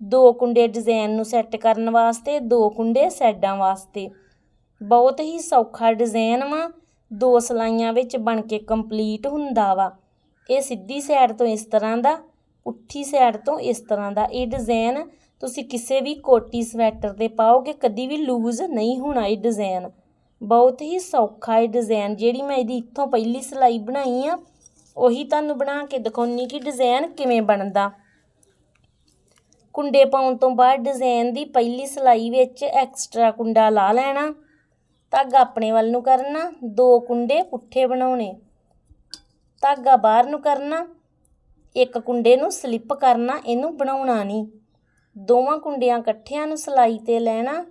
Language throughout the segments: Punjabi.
ਦੋ ਕੁੰਡੇ ਡਿਜ਼ਾਈਨ ਨੂੰ ਸੈੱਟ ਕਰਨ ਵਾਸਤੇ, ਦੋ ਕੁੰਡੇ ਸਾਈਡਾਂ ਵਾਸਤੇ। ਬਹੁਤ ਹੀ ਸੌਖਾ ਡਿਜ਼ਾਈਨ ਵਾ, ਦੋ ਸਲਾਈਆਂ ਵਿੱਚ ਬਣ ਕੇ ਕੰਪਲੀਟ ਹੁੰਦਾ ਵਾ। ਇਹ ਸਿੱਧੀ ਸਾਈਡ ਤੋਂ ਇਸ ਤਰ੍ਹਾਂ ਦਾ, ਪੁੱਠੀ ਸਾਈਡ ਤੋਂ ਇਸ ਤਰ੍ਹਾਂ ਦਾ। ਇਹ ਡਿਜ਼ਾਈਨ ਤੁਸੀਂ ਕਿਸੇ ਵੀ ਕੋਟੀ ਸਵੈਟਰ ਤੇ ਪਾਓਗੇ, ਕਦੀ ਵੀ ਲੂਜ਼ ਨਹੀਂ ਹੋਣਾ ਇਹ ਡਿਜ਼ਾਈਨ। ਬਹੁਤ ਹੀ ਸੌਖਾ ਇਹ ਡਿਜ਼ਾਈਨ, ਜਿਹੜੀ ਮੈਂ ਇਹਦੀ ਇੱਥੋਂ ਪਹਿਲੀ ਸਲਾਈ ਬਣਾਈ ਆ, ਉਹੀ ਤੁਹਾਨੂੰ ਬਣਾ ਕੇ ਦਿਖਾਉਣੀ ਕਿ ਡਿਜ਼ਾਈਨ ਕਿਵੇਂ ਬਣਦਾ। ਕੁੰਡੇ ਪਾਉਣ ਤੋਂ ਬਾਅਦ ਡਿਜ਼ਾਈਨ ਦੀ ਪਹਿਲੀ ਸਲਾਈ ਵਿੱਚ ਐਕਸਟਰਾ ਕੁੰਡਾ ਲਾ ਲੈਣਾ। ਧਾਗਾ ਆਪਣੇ ਵੱਲ ਨੂੰ ਕਰਨਾ, ਦੋ ਕੁੰਡੇ ਪੁੱਠੇ ਬਣਾਉਣੇ। ਧਾਗਾ ਬਾਹਰ ਨੂੰ ਕਰਨਾ, ਇੱਕ ਕੁੰਡੇ ਨੂੰ ਸਲਿੱਪ ਕਰਨਾ, ਇਹਨੂੰ ਬਣਾਉਣਾ ਨਹੀਂ। ਦੋਵਾਂ ਕੁੰਡਿਆਂ ਇਕੱਠਿਆਂ ਨੂੰ ਸਲਾਈ ਤੇ ਲੈਣਾ।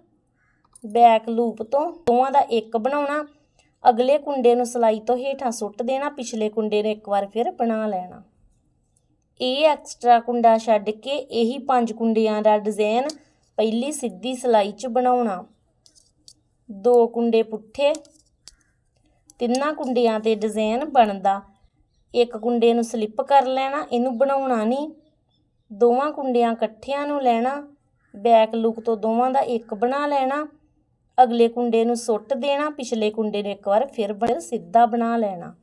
ਬੈਕ ਲੂਪ ਤੋਂ ਦੋਵਾਂ ਦਾ ਇੱਕ ਬਣਾਉਣਾ। ਅਗਲੇ ਕੁੰਡੇ ਨੂੰ ਸਲਾਈ ਤੋਂ ਹੇਠਾਂ ਸੁੱਟ ਦੇਣਾ, ਪਿਛਲੇ ਕੁੰਡੇ ਨੂੰ ਇੱਕ ਵਾਰ ਫਿਰ ਬਣਾ ਲੈਣਾ। ਇਹ ਐਕਸਟਰਾ ਕੁੰਡਾ ਛੱਡ ਕੇ ਇਹੀ ਪੰਜ ਕੁੰਡਿਆਂ ਦਾ ਡਿਜ਼ਾਈਨ ਪਹਿਲੀ ਸਿੱਧੀ ਸਲਾਈ 'ਚ ਬਣਾਉਣਾ। ਦੋ ਕੁੰਡੇ ਪੁੱਠੇ, ਤਿੰਨਾਂ ਕੁੰਡਿਆਂ ਤੇ ਡਿਜ਼ਾਈਨ ਬਣਦਾ। ਇੱਕ ਕੁੰਡੇ ਨੂੰ ਸਲਿੱਪ ਕਰ ਲੈਣਾ, ਇਹਨੂੰ ਬਣਾਉਣਾ ਨਹੀਂ। ਦੋਵਾਂ ਕੁੰਡਿਆਂ ਇਕੱਠਿਆਂ ਨੂੰ ਲੈਣਾ ਬੈਕ ਲੁੱਕ ਤੋਂ ਦੋਵਾਂ ਦਾ ਇੱਕ ਬਣਾ ਲੈਣਾ। ਅਗਲੇ ਕੁੰਡੇ ਨੂੰ ਸੁੱਟ ਦੇਣਾ, ਪਿਛਲੇ ਕੁੰਡੇ ਨੂੰ ਇੱਕ ਵਾਰ ਫਿਰ ਬਣ ਸਿੱਧਾ ਬਣਾ ਲੈਣਾ।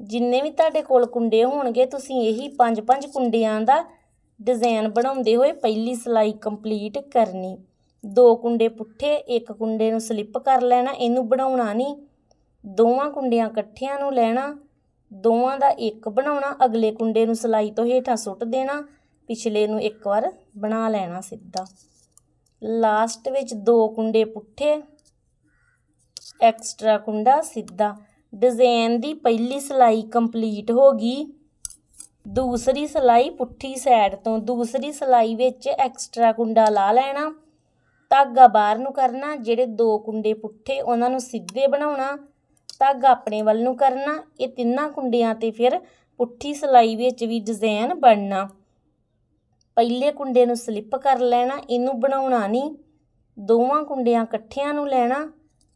ਜਿੰਨੇ ਵੀ ਤੁਹਾਡੇ ਕੋਲ ਕੁੰਡੇ ਹੋਣਗੇ, ਤੁਸੀਂ ਇਹੀ ਪੰਜ ਪੰਜ ਕੁੰਡਿਆਂ ਦਾ ਡਿਜ਼ਾਈਨ ਬਣਾਉਂਦੇ ਹੋਏ ਪਹਿਲੀ ਸਲਾਈ ਕੰਪਲੀਟ ਕਰਨੀ। ਦੋ ਕੁੰਡੇ ਪੁੱਠੇ, ਇੱਕ ਕੁੰਡੇ ਨੂੰ ਸਲਿੱਪ ਕਰ ਲੈਣਾ, ਇਹਨੂੰ ਬਣਾਉਣਾ ਨਹੀਂ। ਦੋਵਾਂ ਕੁੰਡਿਆਂ ਇਕੱਠਿਆਂ ਨੂੰ ਲੈਣਾ, ਦੋਵਾਂ ਦਾ ਇੱਕ ਬਣਾਉਣਾ, ਅਗਲੇ ਕੁੰਡੇ ਨੂੰ ਸਲਾਈ ਤੋਂ ਹੇਠਾਂ ਸੁੱਟ ਦੇਣਾ, ਪਿਛਲੇ ਨੂੰ ਇੱਕ ਵਾਰ ਬਣਾ ਲੈਣਾ ਸਿੱਧਾ। ਲਾਸਟ ਵਿੱਚ ਦੋ ਕੁੰਡੇ ਪੁੱਠੇ, ਐਕਸਟਰਾ ਕੁੰਡਾ ਸਿੱਧਾ। ਡਿਜ਼ਾਈਨ ਦੀ ਪਹਿਲੀ ਸਲਾਈ ਕੰਪਲੀਟ ਹੋ ਗਈ। ਦੂਸਰੀ ਸਲਾਈ ਪੁੱਠੀ ਸਾਈਡ ਤੋਂ, ਦੂਸਰੀ ਸਲਾਈ ਵਿੱਚ ਐਕਸਟਰਾ ਕੁੰਡਾ ਲਾ ਲੈਣਾ। ਧਾਗਾ ਬਾਹਰ ਨੂੰ ਕਰਨਾ, ਜਿਹੜੇ ਦੋ ਕੁੰਡੇ ਪੁੱਠੇ, ਉਹਨਾਂ ਨੂੰ ਸਿੱਧੇ ਬਣਾਉਣਾ। ਧਾਗਾ ਆਪਣੇ ਵੱਲ ਨੂੰ ਕਰਨਾ, ਇਹ ਤਿੰਨਾਂ ਕੁੰਡਿਆਂ ਤੇ ਫਿਰ ਪੁੱਠੀ ਸਲਾਈ ਵਿੱਚ ਵੀ ਡਿਜ਼ਾਈਨ ਬਣਨਾ। ਪਹਿਲੇ ਕੁੰਡੇ ਨੂੰ ਸਲਿੱਪ ਕਰ ਲੈਣਾ, ਇਹਨੂੰ ਬਣਾਉਣਾ ਨਹੀਂ। ਦੋਵਾਂ ਕੁੰਡਿਆਂ ਇਕੱਠਿਆਂ ਨੂੰ ਲੈਣਾ।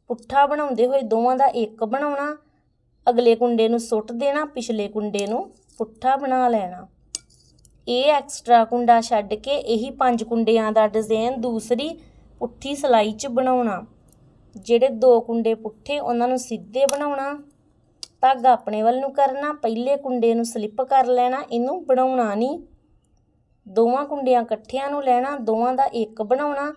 ਪੁੱਠਾ ਬਣਾਉਂਦੇ ਹੋਏ ਦੋਵਾਂ ਦਾ ਇੱਕ ਬਣਾਉਣਾ। ਅਗਲੇ ਕੁੰਡੇ ਨੂੰ ਸੁੱਟ ਦੇਣਾ, ਪਿਛਲੇ ਕੁੰਡੇ ਨੂੰ ਪੁੱਠਾ ਬਣਾ ਲੈਣਾ। ਇਹ ਐਕਸਟਰਾ ਕੁੰਡਾ ਛੱਡ ਕੇ ਇਹੀ ਪੰਜ ਕੁੰਡਿਆਂ ਦਾ ਡਿਜ਼ਾਈਨ ਦੂਸਰੀ ਪੁੱਠੀ ਸਲਾਈ 'ਚ ਬਣਾਉਣਾ। ਜਿਹੜੇ ਦੋ ਕੁੰਡੇ ਪੁੱਠੇ, ਉਹਨਾਂ ਨੂੰ ਸਿੱਧੇ ਬਣਾਉਣਾ। ਧਾਗਾ ਆਪਣੇ ਵੱਲ ਨੂੰ ਕਰਨਾ, ਪਹਿਲੇ ਕੁੰਡੇ ਨੂੰ ਸਲਿੱਪ ਕਰ ਲੈਣਾ, ਇਹਨੂੰ ਬਣਾਉਣਾ ਨਹੀਂ। ਦੋਵਾਂ ਕੁੰਡਿਆਂ ਇਕੱਠਿਆਂ ਨੂੰ ਲੈਣਾ, ਦੋਵਾਂ ਦਾ ਇੱਕ ਬਣਾਉਣਾ।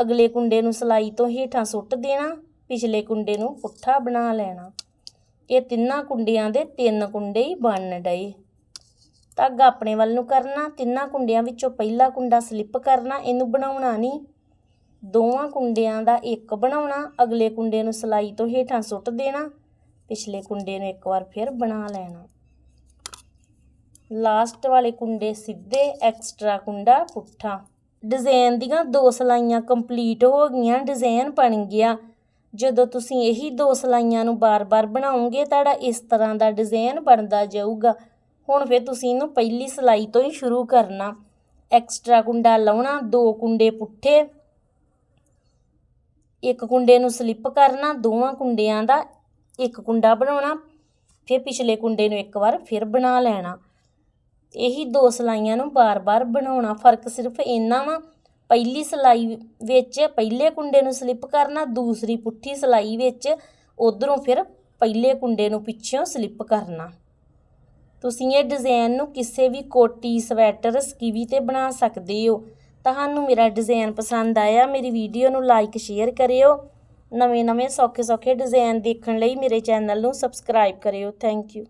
ਅਗਲੇ ਕੁੰਡੇ ਨੂੰ ਸਲਾਈ ਤੋਂ ਹੇਠਾਂ ਸੁੱਟ ਦੇਣਾ, ਪਿਛਲੇ ਕੁੰਡੇ ਨੂੰ ਪੁੱਠਾ ਬਣਾ ਲੈਣਾ। ਇਹ ਤਿੰਨਾਂ ਕੁੰਡਿਆਂ ਦੇ ਤਿੰਨ ਕੁੰਡੇ ਹੀ ਬਣ ਡਏ। ਧਾਗਾ ਆਪਣੇ ਵੱਲ ਨੂੰ ਕਰਨਾ, ਤਿੰਨਾਂ ਕੁੰਡਿਆਂ ਵਿੱਚੋਂ ਪਹਿਲਾ ਕੁੰਡਾ ਸਲਿੱਪ ਕਰਨਾ, ਇਹਨੂੰ ਬਣਾਉਣਾ ਨਹੀਂ। ਦੋਵਾਂ ਕੁੰਡਿਆਂ ਦਾ ਇੱਕ ਬਣਾਉਣਾ, ਅਗਲੇ ਕੁੰਡੇ ਨੂੰ ਸਲਾਈ ਤੋਂ ਹੇਠਾਂ ਸੁੱਟ ਦੇਣਾ, ਪਿਛਲੇ ਕੁੰਡੇ ਨੂੰ ਇੱਕ ਵਾਰ ਫਿਰ ਬਣਾ ਲੈਣਾ। ਲਾਸਟ ਵਾਲੇ ਕੁੰਡੇ ਸਿੱਧੇ ਐਕਸਟਰਾ ਕੁੰਡਾ ਪੁੱਠਾ। ਡਿਜ਼ਾਈਨ ਦੀਆਂ ਦੋ ਸਲਾਈਆਂ ਕੰਪਲੀਟ ਹੋ ਗਈਆਂ ਡਿਜ਼ਾਈਨ ਬਣ ਗਿਆ। ਜਦੋਂ ਤੁਸੀਂ ਇਹੀ ਦੋ ਸਲਾਈਆਂ ਨੂੰ ਬਾਰ-ਬਾਰ ਬਣਾਉਂਗੇ ਤੁਹਾਡਾ ਇਸ ਤਰ੍ਹਾਂ ਦਾ ਡਿਜ਼ਾਈਨ ਬਣਦਾ ਜਾਊਗਾ। ਹੁਣ ਫਿਰ ਤੁਸੀਂ ਇਹਨੂੰ ਪਹਿਲੀ ਸਲਾਈ ਤੋਂ ਹੀ ਸ਼ੁਰੂ ਕਰਨਾ। ਐਕਸਟਰਾ ਕੁੰਡਾ ਲਾਉਣਾ, ਦੋ ਕੁੰਡੇ ਪੁੱਠੇ। ਇੱਕ ਕੁੰਡੇ ਨੂੰ ਸਲਿੱਪ ਕਰਨਾ, ਦੋਵਾਂ ਕੁੰਡਿਆਂ ਦਾ ਇੱਕ ਕੁੰਡਾ ਬਣਾਉਣਾ। ਫਿਰ ਪਿਛਲੇ ਕੁੰਡੇ ਨੂੰ ਇੱਕ ਵਾਰ ਫਿਰ ਬਣਾ ਲੈਣਾ। ਇਹੀ ਦੋ ਸਲਾਈਆਂ ਨੂੰ ਬਾਰ-ਬਾਰ ਬਣਾਉਣਾ। ਫ਼ਰਕ ਸਿਰਫ ਇੰਨਾ ਵਾ ਪਹਿਲੀ ਸਲਾਈ ਵਿੱਚ ਪਹਿਲੇ ਕੁੰਡੇ ਨੂੰ ਸਲਿੱਪ ਕਰਨਾ, ਦੂਸਰੀ ਪੁੱਠੀ ਸਲਾਈ ਵਿੱਚ ਉਧਰੋਂ ਫਿਰ ਪਹਿਲੇ ਕੁੰਡੇ ਨੂੰ ਪਿੱਛੋਂ ਸਲਿੱਪ ਕਰਨਾ। ਤੁਸੀਂ ਇਹ ਡਿਜ਼ਾਈਨ ਨੂੰ ਕਿਸੇ ਵੀ ਕੋਟੀ, ਸਵੈਟਰ, ਸਕੀਵੀ ਤੇ ਬਣਾ ਸਕਦੇ ਹੋ। ਤੁਹਾਨੂੰ ਮੇਰਾ ਡਿਜ਼ਾਈਨ ਪਸੰਦ ਆਇਆ, ਮੇਰੀ ਵੀਡੀਓ ਨੂੰ ਲਾਈਕ ਸ਼ੇਅਰ ਕਰਿਓ। ਨਵੇਂ ਨਵੇਂ ਸੌਖੇ ਸੌਖੇ ਡਿਜ਼ਾਈਨ ਦੇਖਣ ਲਈ ਮੇਰੇ ਚੈਨਲ ਨੂੰ ਸਬਸਕ੍ਰਾਈਬ ਕਰਿਓ। Thank you